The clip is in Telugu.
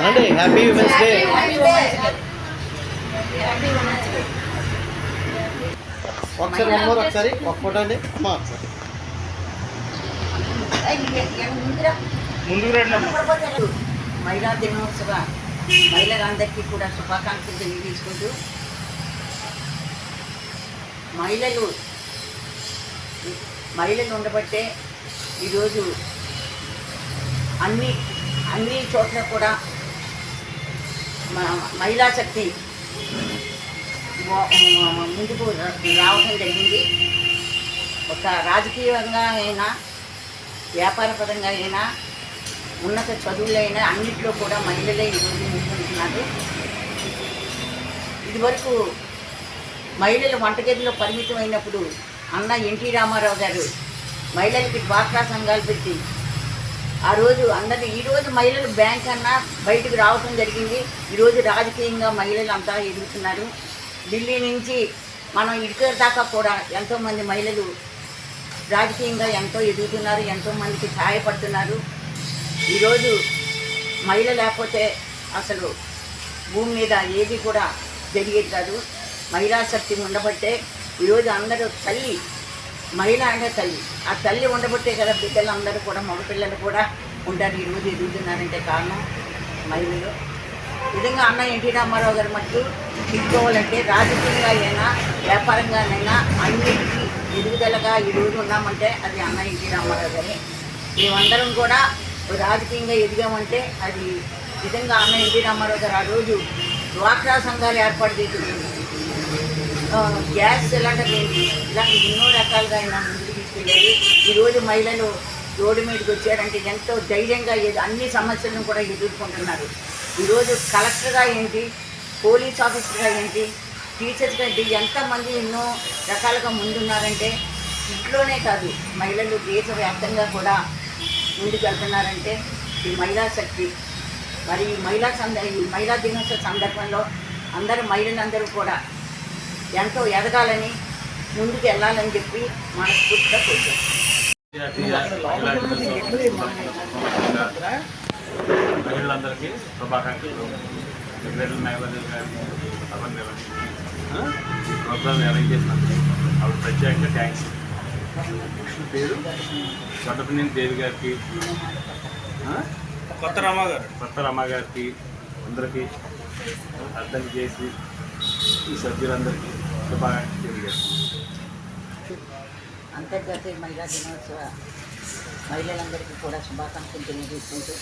అండి హ్యాపీ విమెన్స్ డే ఒకసారి వన్ మోర్ ఒకసారి ఒక ఫోటో అండి. అమ్మా ఒకసారి. ముందుకు రండి మహిళా దినోత్సవ మహిళలందరికీ కూడా శుభాకాంక్షలు తెలియజేసుకుంటూ మహిళలు మహిళలు ఉండబట్టే ఈరోజు అన్ని అన్ని చోట్ల కూడా మహిళా శక్తి ముందుకు రావడం జరిగింది. ఒక రాజకీయంగా అయినా వ్యాపారపరంగా అయినా ఉన్నత చదువులైనా అన్నింటిలో కూడా మహిళలే ఈరోజు ముందుకుంటున్నారు ఇదివరకు మహిళలు వంటగదిలో పరిమితం అయినప్పుడు అన్న ఎన్టీ రామారావు గారు మహిళలకి డ్వాక్రా సంఘాలు పెట్టి ఆ రోజు అందరూ ఈరోజు మహిళలు బ్యాంక్ అన్నా బయటకు రావటం జరిగింది. ఈరోజు రాజకీయంగా మహిళలు అంతా ఎదుగుతున్నారు. ఢిల్లీ నుంచి మనం ఇటుక దాకా కూడా ఎంతోమంది మహిళలు రాజకీయంగా ఎంతో ఎదుగుతున్నారు ఎంతోమందికి సహాయపడుతున్నారు. ఈరోజు మహిళ లేకపోతే అసలు భూమి మీద ఏది కూడా జరిగేది కాదు. మహిళా శక్తి ఉండబట్టే ఈరోజు అందరూ తల్లి మహిళ అంటే తల్లి. ఆ తల్లి ఉండబట్టే కదా బిడ్డలందరూ కూడా మగపిల్లలు కూడా ఉంటారు. ఈరోజు ఎదుగుతున్నారంటే కారణం మహిళలు. విధంగా అన్న ఎన్టీ రామారావు గారు మట్టు తీసుకోవాలంటే రాజకీయంగా అయినా వ్యాపారంగానైనా అన్నిటికీ ఎదుగుదలగా ఈరోజు ఉన్నామంటే అది అన్న ఎన్టీ రామారావు గారే. మేమందరం కూడా రాజకీయంగా ఎదిగామంటే అది విధంగా అన్న ఎన్టీ రామారావు గారు ఆ రోజు డ్వాక్రా సంఘాలు ఏర్పాటు చేసి గ్యాస్ సిలిండర్ ఇలాంటి ఎన్నో రకాలుగా ఆయన ముందుకు తీసుకెళ్ళారు. ఈరోజు మహిళలు రోడ్డు మీదకి వచ్చారంటే ఎంతో ధైర్యంగా అన్ని సమస్యలను కూడా ఎదుర్కొంటున్నారు. ఈరోజు కలెక్టర్గా ఏంటి? పోలీస్ ఆఫీసర్గా ఏంటి? టీచర్స్గా ఏంటి? ఎంతమంది ఎన్నో రకాలుగా ముందున్నారంటే ఇంట్లోనే కాదు మహిళలు దేశవ్యాప్తంగా కూడా ముందుకు వెళ్తున్నారంటే ఈ మహిళా శక్తి. మరి ఈ మహిళా సంద ఈ మహిళా దినోత్సవ సందర్భంలో అందరూ మహిళలందరూ కూడా ఎంతో ఎదగాలని ముందుకు వెళ్ళాలని చెప్పి మనస్ఫూర్తిగా కోరుతున్నాం మహిళలందరికీ శుభాకాంక్షలు. వెంకటేశ్వర నాగరాజు గారికి పవన్ గారికి ప్రోగ్రామ్ అరేంజ్ చేసినందుకు ఆవిడ ప్రత్యేకంగా థ్యాంక్స్ పేరు గొడ్డపనేని దేవి గారికి? కొత్త రామా గారు. కొత్త రమ్మ గారికి అందరికీ అర్థం చేసి ఈ సభ్యులందరికీ శుభాకాంక్షలు. తెలియజేస్తున్నాను అంతర్జాతీయ మహిళా దినోత్సవ మహిళలందరికీ కూడా శుభాకాంక్షలు తెలియజేసుకుంటూ